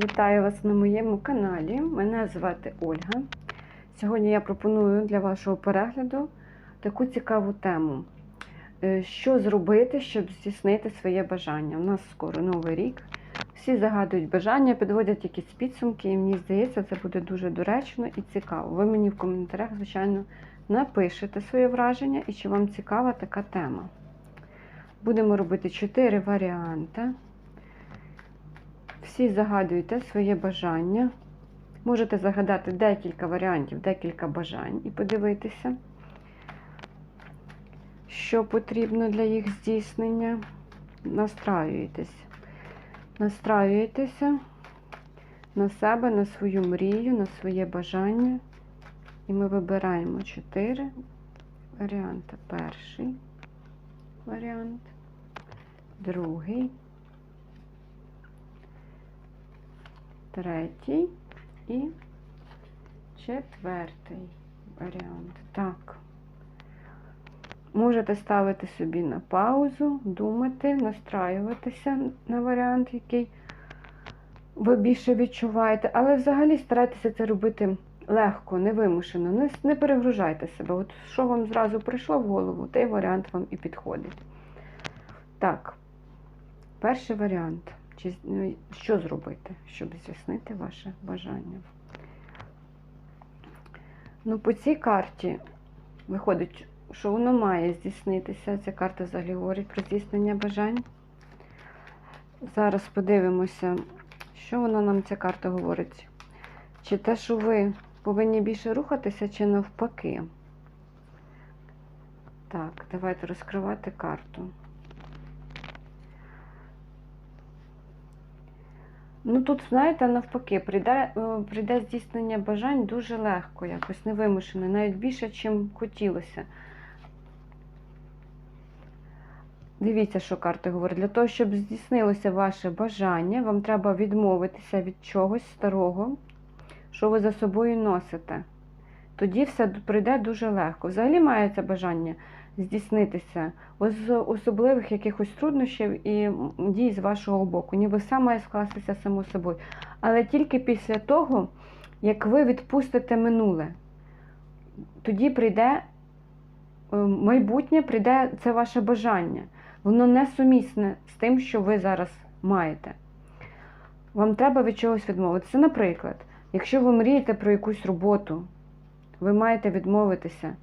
Вітаю вас на моєму каналі. Мене звати Ольга. Сьогодні я пропоную для вашого перегляду таку цікаву тему. Е, Що зробити, щоб здійснити своє бажання? У нас скоро новий рік. Всі загадують бажання, підводять якісь підсумки, і мені здається, це буде дуже доречно і цікаво. Ви мені в коментарях, звичайно, напишете своє враження і чи вам цікава така тема. Будемо робити чотири варіанти. Всі загадуйте своє бажання. Можете загадати декілька варіантів, декілька бажань і подивитися, що потрібно для їх здійснення. Настраюєтесь. Настраюєтеся на себе, на свою мрію, на своє бажання. І ми вибираємо чотири варіанти. Перший варіант, другий. Третій і четвертий варіант. Так. Можете ставити собі на паузу, думати, настраюватися на варіант, який ви більше відчуваєте. Але взагалі старайтеся це робити легко, невимушено. Не, не перегружайте себе. От що вам зразу прийшло в голову, той варіант вам і підходить. Так, перший варіант. Чи, ну, що зробити, щоб здійснити ваше бажання? Ну, по цій карті виходить, що воно має здійснитися. Ця карта взагалі говорить про здійснення бажань. Зараз подивимося, що вона нам ця карта говорить. Чи те, що ви повинні більше рухатися, чи навпаки? Так, давайте розкривати карту. Ну тут, знаєте, навпаки, прийде, е, прийде здійснення бажань дуже легко, якось невимушено, навіть більше, чим хотілося. Дивіться, що карти говорять. Для того, щоб здійснилося ваше бажання, вам треба відмовитися від чогось старого, що ви за собою носите. Тоді все прийде дуже легко. Взагалі має це бажання здійснитися з особливих якихось труднощів і дій з вашого боку, ніби все має скластися само собою. Але тільки після того, як ви відпустите минуле, тоді прийде е, майбутнє, прийде це ваше бажання. Воно не сумісне з тим, що ви зараз маєте. Вам треба від чогось відмовитися. Наприклад, якщо ви мрієте про якусь роботу, ви маєте відмовитися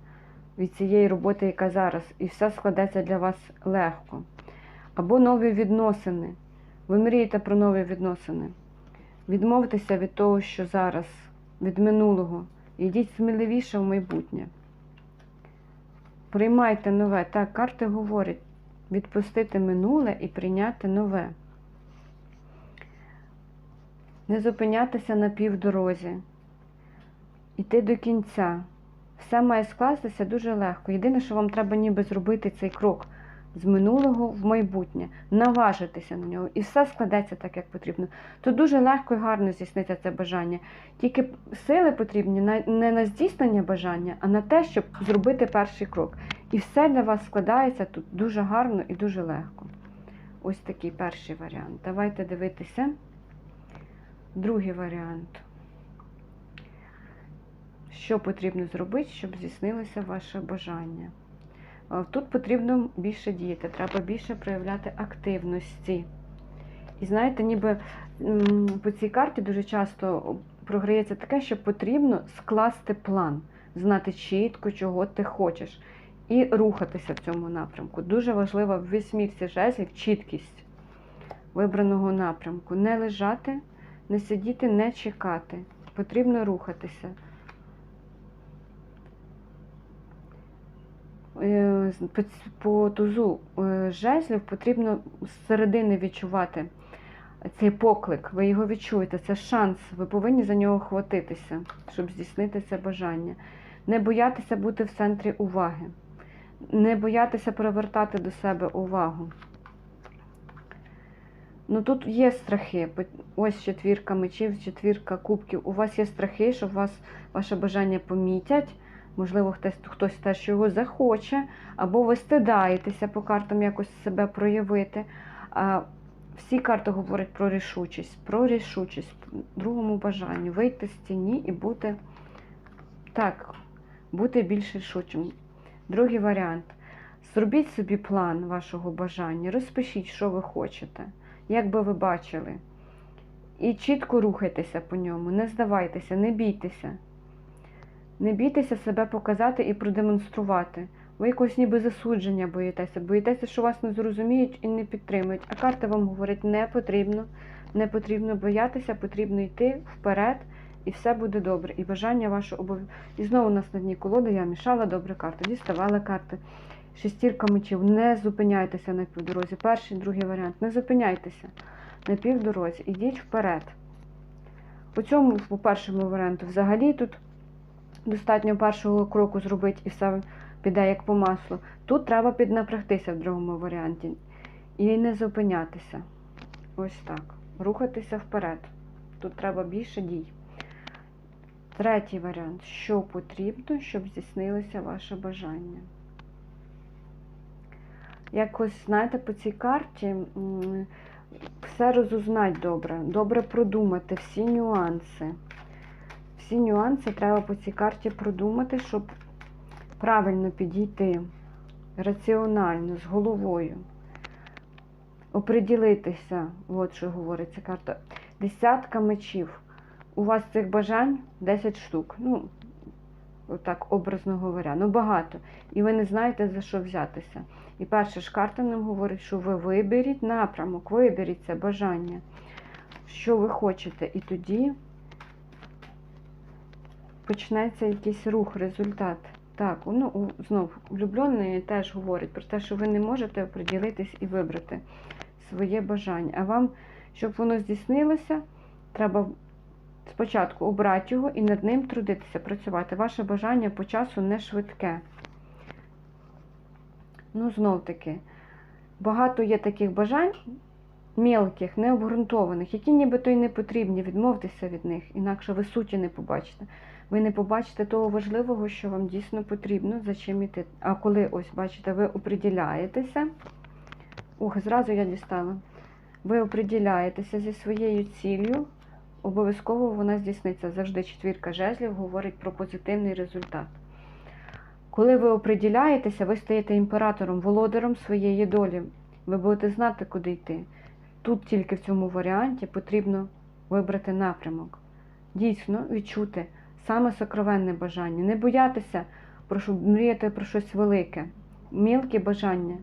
від цієї роботи, яка зараз, і все складеться для вас легко. Або нові відносини. Ви мрієте про нові відносини. Відмовтеся від того, що зараз, від минулого. Йдіть сміливіше в майбутнє. Приймайте нове. Так, карти говорять, відпустити минуле і прийняти нове. Не зупинятися на півдорозі. Іти до кінця. Все має скластися дуже легко. Єдине, що вам треба ніби зробити цей крок з минулого в майбутнє, наважитися на нього, і все складеться так, як потрібно. То дуже легко і гарно здійсниться це бажання. Тільки сили потрібні не на здійснення бажання, а на те, щоб зробити перший крок. І все для вас складається тут дуже гарно і дуже легко. Ось такий перший варіант. Давайте дивитися. Другий варіант. Що потрібно зробити, щоб здійснилося ваше бажання? Тут потрібно більше діяти, треба більше проявляти активності. І знаєте, ніби по цій карті дуже часто програється таке, що потрібно скласти план, знати чітко, чого ти хочеш, і рухатися в цьому напрямку. Дуже важлива в вісьмірці жезлів чіткість вибраного напрямку. Не лежати, не сидіти, не чекати. Потрібно рухатися. По тузу жезлів потрібно з середини відчувати цей поклик. Ви його відчуєте, це шанс. Ви повинні за нього хватитися, щоб здійснити це бажання. Не боятися бути в центрі уваги, не боятися привертати до себе увагу. Ну тут є страхи. Ось четвірка мечів, четвірка кубків. У вас є страхи, що вас ваше бажання помітять. Можливо, хтось хтось теж його захоче, або ви стидаєтеся по картам якось себе проявити. Всі карти говорять про рішучість, про рішучість, другому бажанню вийти з тіні і бути так, бути більш рішучим. Другий варіант. Зробіть собі план вашого бажання, розпишіть, що ви хочете, як би ви бачили. І чітко рухайтеся по ньому, не здавайтеся, не бійтеся. Не бійтеся себе показати і продемонструвати. Ви якогось ніби засудження боїтеся, боїтеся, що вас не зрозуміють і не підтримують. А карти вам говорять, не потрібно, не потрібно боятися, потрібно йти вперед, і все буде добре. І бажання ваше обов'язково. І знову у нас на дні колоди я мішала добре карти, діставала карти. Шестірка мечів. Не зупиняйтеся на півдорозі. Перший, другий варіант. Не зупиняйтеся на півдорозі. Ідіть вперед. По цьому, по першому варіанту, взагалі тут достатньо першого кроку зробити і все піде як по маслу. Тут треба піднапрягтися в другому варіанті. І не зупинятися. Ось так. Рухатися вперед. Тут треба більше дій. Третій варіант. Що потрібно, щоб здійснилося ваше бажання? Якось, знаєте, по цій карті все розузнать добре, добре продумати, всі нюанси. Всі нюанси треба по цій карті продумати, щоб правильно підійти, раціонально, з головою. Оприділитися, от що говорить ця карта. Десятка мечів. У вас цих бажань 10 штук. Ну, отак образно говоря, ну багато. І ви не знаєте, за що взятися. І перша ж карта нам говорить, що ви виберіть напрямок, виберіть це бажання, що ви хочете. І тоді почнеться якийсь рух, результат. Так, ну знов влюблений теж говорить про те, що ви не можете оприділитись і вибрати своє бажання. А вам, щоб воно здійснилося, треба спочатку обрати його і над ним трудитися, працювати. Ваше бажання по часу не швидке. Ну, знов таки, багато є таких бажань, мелких, необґрунтованих, які нібито й не потрібні, відмовтеся від них, інакше ви суті не побачите. Ви не побачите того важливого, що вам дійсно потрібно, за чим іти. А коли, ось, бачите, ви оприділяєтеся, ух, зразу я дістала. Ви оприділяєтеся зі своєю ціллю, обов'язково вона здійсниться. Завжди четвірка жезлів говорить про позитивний результат. Коли ви оприділяєтеся, ви стаєте імператором, володарем своєї долі. Ви будете знати, куди йти. Тут тільки в цьому варіанті потрібно вибрати напрямок. Дійсно відчути саме сокровенне бажання. Не боятися про що, мріяти про щось велике. Мілкі бажання,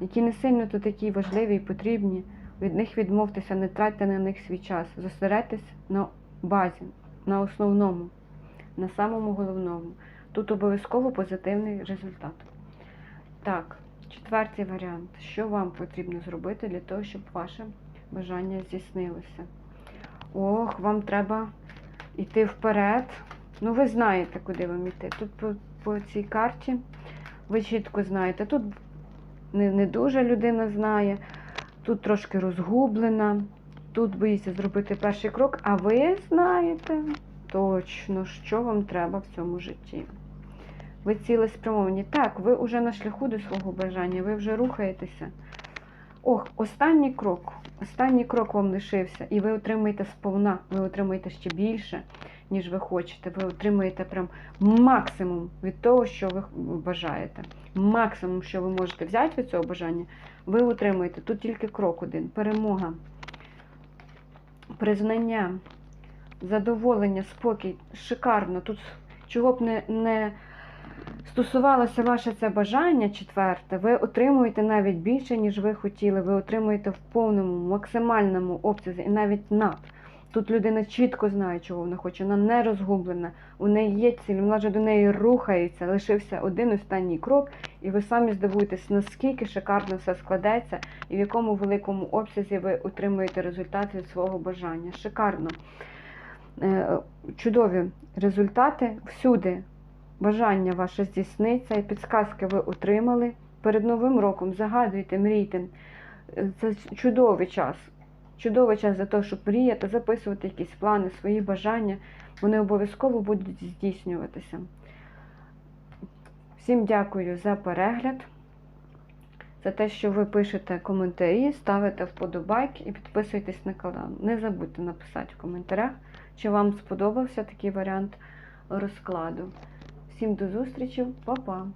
які не сильно то такі важливі і потрібні. Від них відмовтеся, не тратьте на них свій час. Зосередьтесь на базі, на основному, на самому головному. Тут обов'язково позитивний результат. Так, четвертий варіант. Що вам потрібно зробити для того, щоб ваше бажання здійснилося? Ох, вам треба йти вперед. Ну, ви знаєте, куди вам йти. Тут по, по цій карті ви чітко знаєте. Тут не, не дуже людина знає, тут трошки розгублена, тут боїться зробити перший крок, а ви знаєте точно, що вам треба в цьому житті. Ви цілеспрямовані. Так, ви вже на шляху до свого бажання, ви вже рухаєтеся. Ох, останній крок. Останній крок вам лишився, і ви отримаєте сповна, ви отримаєте ще більше, ніж ви хочете. Ви отримаєте прям максимум від того, що ви бажаєте. Максимум, що ви можете взяти від цього бажання, ви отримаєте. Тут тільки крок один. Перемога, признання, задоволення, спокій. Шикарно. Тут чого б не, не стосувалося ваше це бажання четверте, ви отримуєте навіть більше, ніж ви хотіли. Ви отримуєте в повному, максимальному обсязі і навіть над. Тут людина чітко знає, чого вона хоче, вона не розгублена, у неї є ціль, вона вже до неї рухається, лишився один останній крок, і ви самі здивуєтесь, наскільки шикарно все складеться, і в якому великому обсязі ви отримуєте результат від свого бажання. Шикарно. Е, Чудові результати всюди бажання ваше здійсниться, і підсказки ви отримали. Перед Новим роком загадуйте, мрійте. Е, Це чудовий час. Чудовий час для того, щоб мріяти, записувати якісь плани, свої бажання. Вони обов'язково будуть здійснюватися. Всім дякую за перегляд. за те, що ви пишете коментарі, ставите вподобайки і підписуєтесь на канал. Не забудьте написати в коментарях, чи вам сподобався такий варіант розкладу. Всім до зустрічі, па-па!